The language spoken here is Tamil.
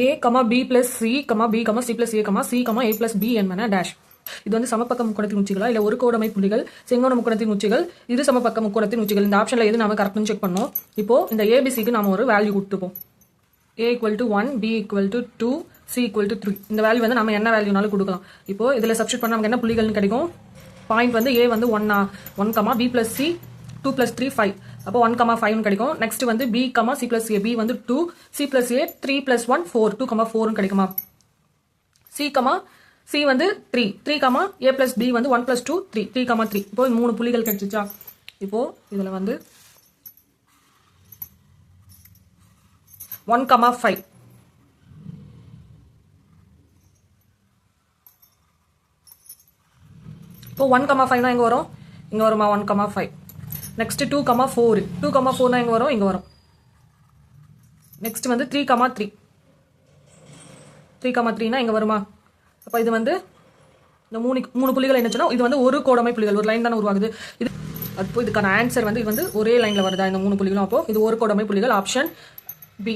A comma B plus C comma B comma C plus A comma C comma A plus B என்பன டேஷ் இது வந்து சமபக்க முக்கோணத்தின் உச்சிகளா? இல்ல ஒரு கோடமை புள்ளிகள் செங்கோண முக்கோணத்தின் உச்சிகள்? இது சமபக்க முக்கோணத்தின் உச்சிகள். இந்த ஆப்ஷன்ல எது நாம கரெக்ட்னு செக் பண்ணோம். இப்போ இந்த ஏபிசிக்கு நாம ஒரு value கொடுத்துப்போம். A equal to one B equal to two C equal to three இந்த வேல்யூ வந்து நம்ம என்ன வேல்யூனாலும் கொடுக்கலாம். இப்போ இதில் சப்ஸ்டியூட் பண்ண நமக்கு என்ன புள்ளிகள்னு கிடைக்கும்? பாயிண்ட் வந்து ஏ வந்து ஒன்னா one comma B plus C two plus three five அப்போ ஒன் கமா ஃபைவ்னு கிடைக்கும். நெக்ஸ்ட் வந்து B comma C plus A B வந்து two C plus A three plus one four two comma ஃபோர்னு கிடைக்குமா? சி கமா சி வந்து three three comma A plus B வந்து one plus two three three comma three இப்போ மூணு புள்ளிகள் கிடைச்சிச்சா? இப்போ இதில் வந்து ஒன் கமா ஃபைவ் இப்போ ஒன் கமா ஃபைவ்னா எங்கே வரும்? இங்கே வருமா? One comma five next two comma four two comma ஃபோர்னா இங்கே வரும்? இங்கே வரும். நெக்ஸ்ட் வந்து three comma three three comma த்ரீனா இங்கே வருமா? அப்போ இது வந்து இந்த மூணு மூணு புள்ளிகள் என்னச்சுன்னா இது வந்து ஒரு கோடமை புள்ளிகள் ஒரு லைன் தானே உருவாகுது. இது அப்போ இதுக்கான ஆன்சர் வந்து இது வந்து ஒரே லைனில் வருதா இந்த மூணு புள்ளிகளும் அப்போ? இது ஒரு கோடமை புள்ளிகள் ஆப்ஷன் பி